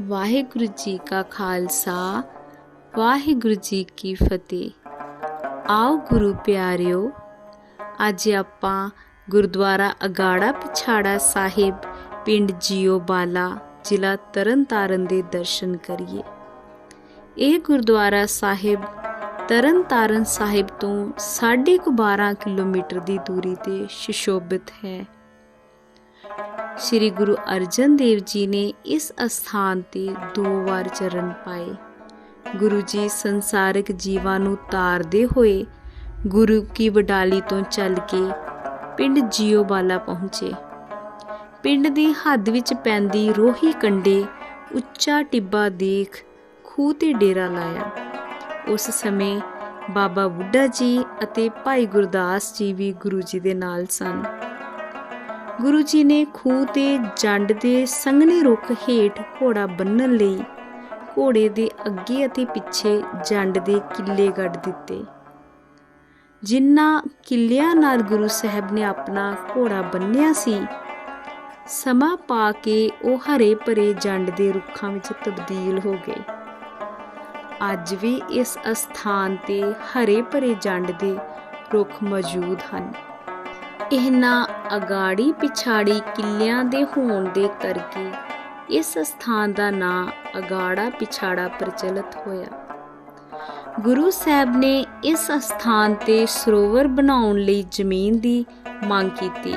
ਵਾਹਿਗੁਰੂ ਜੀ ਕਾ ਖਾਲਸਾ, ਵਾਹਿਗੁਰੂ ਜੀ ਕੀ ਫਤਿਹ। ਆਓ ਗੁਰੂ ਪਿਆਰਿਓ, ਅੱਜ ਆਪਾਂ ਗੁਰਦੁਆਰਾ ਅਗਾੜਾ ਪਿਛਾੜਾ ਸਾਹਿਬ, ਪਿੰਡ ਜੀਓਬਾਲਾ ਜ਼ਿਲ੍ਹਾ ਤਰਨਤਾਰਨ ਦੇ ਦਰਸ਼ਨ ਕਰੀਏ। ਇਹ ਗੁਰਦੁਆਰਾ ਸਾਹਿਬ ਤਰਨਤਾਰਨ ਸਾਹਿਬ ਤੋਂ 12.5 ਕਿਲੋਮੀਟਰ ਦੀ ਦੂਰੀ ਤੇ ਸ਼ਿਸ਼ੋਭਿਤ ਹੈ। ਸ੍ਰੀ ਗੁਰੂ ਅਰਜਨ ਦੇਵ ਜੀ ਨੇ ਇਸ ਅਸਥਾਨ ਤੇ ਦੋ ਵਾਰ ਚਰਨ ਪਾਏ। ਗੁਰੂ ਜੀ ਸੰਸਾਰਿਕ ਜੀਵਾਂ ਨੂੰ ਤਾਰਦੇ ਹੋਏ ਗੁਰੂ ਕੀ ਵਡਾਲੀ ਤੋਂ ਚੱਲ ਕੇ ਪਿੰਡ ਜੀਓਬਾਲਾ ਪਹੁੰਚੇ। ਪਿੰਡ ਦੀ ਹੱਦ ਵਿੱਚ ਪੈਂਦੀ ਰੋਹੀ ਕੰਡੇ ਉੱਚਾ ਟਿੱਬਾ ਦੇਖ ਖੂਹ ਤੇ ਡੇਰਾ ਲਾਇਆ। ਉਸ ਸਮੇਂ ਬਾਬਾ ਬੁੱਢਾ ਜੀ ਅਤੇ ਭਾਈ ਗੁਰਦਾਸ ਜੀ ਵੀ ਗੁਰੂ ਜੀ ਦੇ ਨਾਲ ਸਨ। ਗੁਰੂ ਜੀ ਨੇ ਖੂਹ ਤੇ ਜੰਡ ਦੇ ਸੰਘਣੇ ਰੁੱਖ ਹੇਠ ਘੋੜਾ ਬੰਨਣ ਲਈ ਘੋੜੇ ਦੇ ਅੱਗੇ ਅਤੇ ਪਿੱਛੇ ਜੰਡ ਦੇ ਕਿੱਲੇ ਗੱਡ ਦਿੱਤੇ। ਜਿਨ੍ਹਾਂ ਕਿੱਲਿਆਂ ਨਾਲ ਗੁਰੂ ਸਾਹਿਬ ਨੇ ਆਪਣਾ ਘੋੜਾ ਬੰਨਿਆ ਸੀ, ਸਮਾਂ ਪਾ ਕੇ ਉਹ ਹਰੇ ਭਰੇ ਜੰਡ ਦੇ ਰੁੱਖਾਂ ਵਿੱਚ ਤਬਦੀਲ ਹੋ ਗਏ। ਅੱਜ ਵੀ ਇਸ ਅਸਥਾਨ ਤੇ ਹਰੇ ਭਰੇ ਜੰਡ ਦੇ ਰੁੱਖ ਮੌਜੂਦ ਹਨ। ਇਹਨਾਂ ਅਗਾੜੀ ਪਿਛਾੜੀ ਕਿੱਲਿਆਂ ਦੇ ਹੋਣ ਦੇ ਕਰਕੇ ਇਸ ਸਥਾਨ ਦਾ ਨਾਂ ਅਗਾੜਾ ਪਿਛਾੜਾ ਪ੍ਰਚਲਿਤ ਹੋਇਆ। ਗੁਰੂ ਸਾਹਿਬ ਨੇ ਇਸ ਸਥਾਨ ਤੇ ਸਰੋਵਰ ਬਣਾਉਣ ਲਈ ਜ਼ਮੀਨ ਦੀ ਮੰਗ ਕੀਤੀ,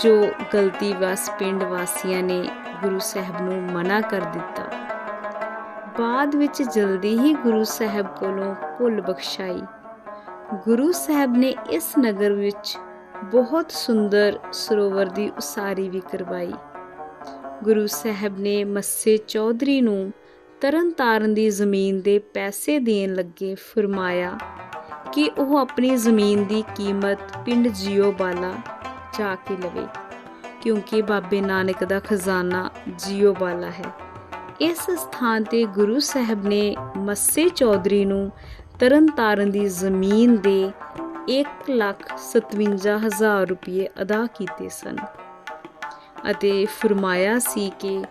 ਜੋ ਗਲਤੀ ਵਸ ਪਿੰਡ ਵਾਸੀਆਂ ਨੇ ਗੁਰੂ ਸਾਹਿਬ ਨੂੰ ਮਨਾ ਕਰ ਦਿੱਤਾ। ਬਾਅਦ ਵਿੱਚ ਜਲਦੀ ਹੀ ਗੁਰੂ ਸਾਹਿਬ ਕੋਲੋਂ ਭੁੱਲ ਬਖਸ਼ਾਈ। ਗੁਰੂ ਸਾਹਿਬ ਨੇ ਇਸ ਨਗਰ ਵਿੱਚ ਬਹੁਤ ਸੁੰਦਰ ਸਰੋਵਰ ਦੀ ਉਸਾਰੀ ਵੀ ਕਰਵਾਈ। ਗੁਰੂ ਸਾਹਿਬ ਨੇ ਮੱਸੇ ਚੌਧਰੀ ਨੂੰ ਤਰਨਤਾਰਨ ਦੀ ਜ਼ਮੀਨ ਦੇ ਪੈਸੇ ਦੇਣ ਲੱਗੇ ਫਰਮਾਇਆ ਕਿ ਉਹ ਆਪਣੀ ਜ਼ਮੀਨ ਦੀ ਕੀਮਤ ਪਿੰਡ ਜੀਓਬਾਲਾ ਜਾ ਕੇ ਲਵੇ, ਕਿਉਂਕਿ ਬਾਬੇ ਨਾਨਕ ਦਾ ਖਜ਼ਾਨਾ ਜੀਓਬਾਲਾ ਹੈ। ਇਸ ਸਥਾਨ ਤੇ ਗੁਰੂ ਸਾਹਿਬ ਨੇ ਮੱਸੇ ਚੌਧਰੀ ਨੂੰ ਤਰਨਤਾਰਨ ਦੀ ਜ਼ਮੀਨ ਦੇ 157000 ਰੁਪਏ ਅਦਾ ਕੀਤੇ ਸਨ ਅਤੇ ਫਰਮਾਇਆ ਸੀ ਕਿ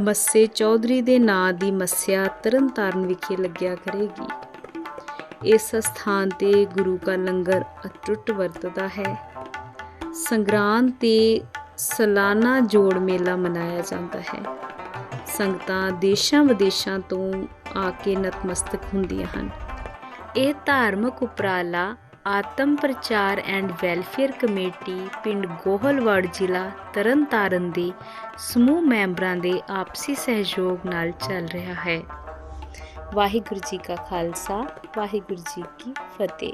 ਮੱਸੇ ਚੌਧਰੀ ਦੇ ਨਾਂ ਦੀ ਮੱਸਿਆ ਤਰਨਤਾਰਨ ਵਿਖੇ ਲੱਗਿਆ ਕਰੇਗੀ। ਇਸ ਸਥਾਨ ਤੇ ਗੁਰੂ ਦਾ ਲੰਗਰ ਅਟੁੱਟ ਵਰਤਦਾ ਹੈ। ਸੰਗਰਾਂਦ ਤੇ ਸਾਲਾਨਾ ਜੋੜ ਮੇਲਾ ਮਨਾਇਆ ਜਾਂਦਾ ਹੈ। ਸੰਗਤਾਂ ਦੇਸ਼ਾਂ ਵਿਦੇਸ਼ਾਂ ਤੋਂ ਆ ਕੇ ਨਤਮਸਤਕ ਹੁੰਦੀਆਂ ਹਨ। ਇਹ ਧਾਰਮਿਕ ਉਪਰਾਲਾ ਆਤਮ ਪ੍ਰਚਾਰ ਐਂਡ ਵੈਲਫੇਅਰ ਕਮੇਟੀ ਪਿੰਡ ਗੋਹਲਵਾੜ ਜ਼ਿਲ੍ਹਾ ਤਰਨਤਾਰਨ ਦੇ ਸਮੂਹ ਮੈਂਬਰਾਂ ਦੇ ਆਪਸੀ ਸਹਿਯੋਗ ਨਾਲ ਚੱਲ ਰਿਹਾ ਹੈ। ਵਾਹਿਗੁਰੂ ਜੀ ਕਾ ਖਾਲਸਾ, ਵਾਹਿਗੁਰੂ ਜੀ ਕੀ ਫਤਿਹ।